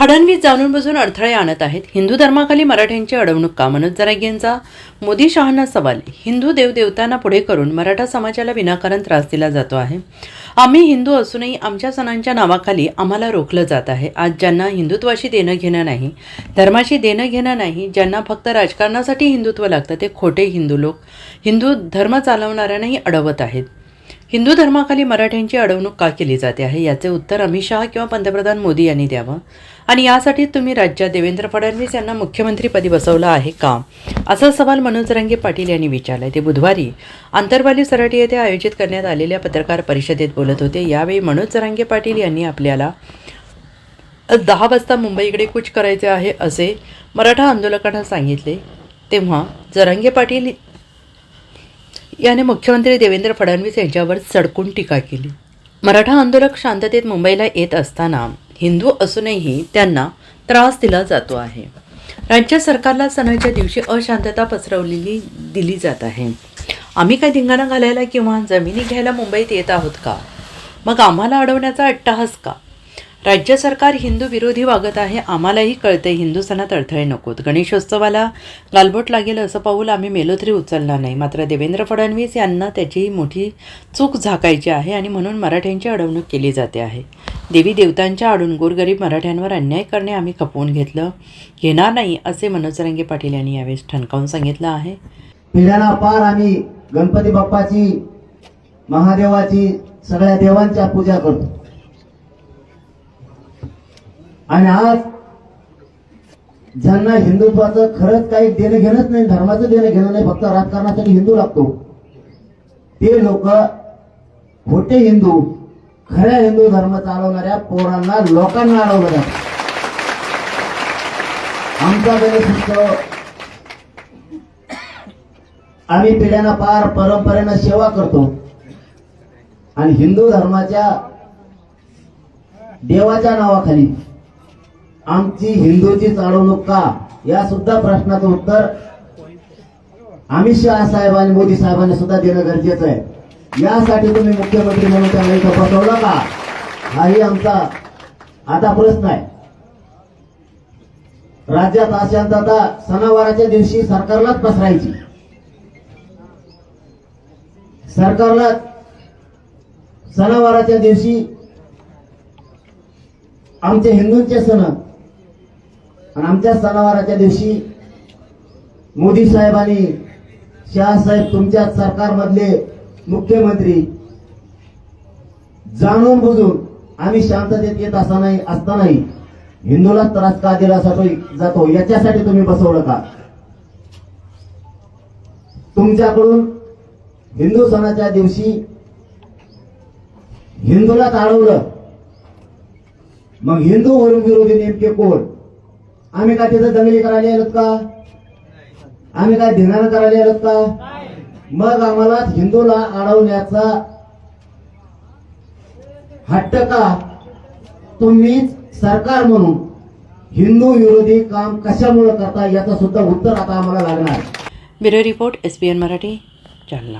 फडणवीस जाणून बसून अडथळे आणत आहेत. हिंदू धर्माखाली मराठ्यांची अडवणूक का मनोज जराग यांचा मोदी शहांना सवाल. हिंदू देवदेवतांना पुढे करून मराठा समाजाला विनाकारण त्रास दिला जातो आहे. आम्ही हिंदू असूनही आमच्या सणांच्या नावाखाली आम्हाला रोखलं जात आहे. आज ज्यांना हिंदुत्वाशी देणं घेणं नाही धर्माशी देणं घेणं नाही ज्यांना फक्त राजकारणासाठी हिंदुत्व लागतं ते खोटे हिंदू लोक हिंदू धर्म चालवणाऱ्यांनाही अडवत आहेत. हिंदू धर्माखाली मराठ्यांची अडवणूक का केली जाते आहे? याचे उत्तर अमित शहा किंवा पंतप्रधान मोदी यांनी द्यावं. आणि यासाठी तुम्ही राज्यात देवेंद्र फडणवीस यांना मुख्यमंत्रीपदी बसवलं आहे का? असा सवाल मनोज रंगे पाटील यांनी विचारला ते बुधवारी आंतरवाली सराटी येथे आयोजित करण्यात आलेल्या पत्रकार परिषदेत बोलत होते. यावेळी मनोज जरांगे पाटील यांनी आपल्याला दहा वाजता मुंबईकडे कूच करायचे आहे असे मराठा आंदोलकांना सांगितले. तेव्हा जरांगे पाटील याने मुख्यमंत्री देवेंद्र फडणवीस यांच्यावर सडकून टीका केली. मराठा आंदोलक शांततेत मुंबईला येत असताना हिंदू असूनही त्यांना त्रास दिला जातो आहे. राज्य सरकारला सणाच्या दिवशी अशांतता पसरवलेली दिली जात आहे. आम्ही काय धिंगाणा घालायला किंवा जमिनी घ्यायला मुंबईत येत आहोत का? मग आम्हाला अडवण्याचा अट्टाहास का? राज्य सरकार हिंदू विरोधी वागत आहे आम्हालाही कळते हिंदू सणात अडथळे नकोत. गणेशोत्सवाला गालबोट लागेल असं पाऊल आम्ही मेलो तरी उचलणार नाही. मात्र देवेंद्र फडणवीस यांना त्याची मोठी चूक झाकायची आहे आणि म्हणून मराठ्यांची अडवणूक केली जाते आहे. देवी देवतांच्या आडून गोरगरीब मराठ्यांवर अन्याय करणे आम्ही खपवून घेतलं. घेणार नाही असे मनोज रंगे पाटील यांनी यावेळेस ठणकावून सांगितलं आहे. पार आम्ही गणपती बाप्पाची महादेवाची सगळ्या देवांच्या पूजा करतो. आणि आज ज्यांना हिंदुत्वाचं खरंच काही देणं घेणंच नाही धर्माचं देणं घेणं नाही फक्त राजकारणासाठी हिंदू लागतो. ते लोक खोटे हिंदू खऱ्या हिंदू धर्म चालवणाऱ्या पोरांना लोकांना अडवलं आमचा गणेश आम्ही पिढ्यांना पार परंपरेनं सेवा करतो. आणि हिंदू धर्माच्या देवाच्या नावाखाली आमची हिंदूची चाळवणूक का? या सुद्धा प्रश्नाचं उत्तर अमित शहा साहेब आणि मोदी साहेबांनी सुद्धा देणं गरजेचं आहे. यासाठी तुम्ही मुख्यमंत्री म्हणून त्यांना इथं का? हाही आमचा आता प्रश्न आहे. राज्यात अशांतता सणावाराच्या दिवशी सरकारलाच पसरायची. सरकारला सणावाराच्या दिवशी आमचे हिंदूंचे सण आणि आमच्या सणावाराच्या दिवशी मोदी साहेब आणि शहासाहेब तुमच्या सरकारमधले मुख्यमंत्री जाणून बुजून आम्ही शांततेत येत असतानाही असतानाही हिंदूला त्रास का दिला जातो जातो? याच्यासाठी तुम्ही बसवलं का? तुमच्याकडून हिंदू सणाच्या दिवशी हिंदूला अडवलं मग हिंदू वरून विरोधी नेमके कोण? आम्ही काय तिथं दंगली करायला आलोत का? आम्ही काय धिंगाणा करायला आलोत का? मग आम्हाला हिंदूला अडवण्याचा हट्ट का तुम्हीच सरकार म्हणून हिंदू विरोधी काम कशामुळे करता याचं सुद्धा उत्तर आता आम्हाला लागणार. Bureau report S P N Marathi Jalna.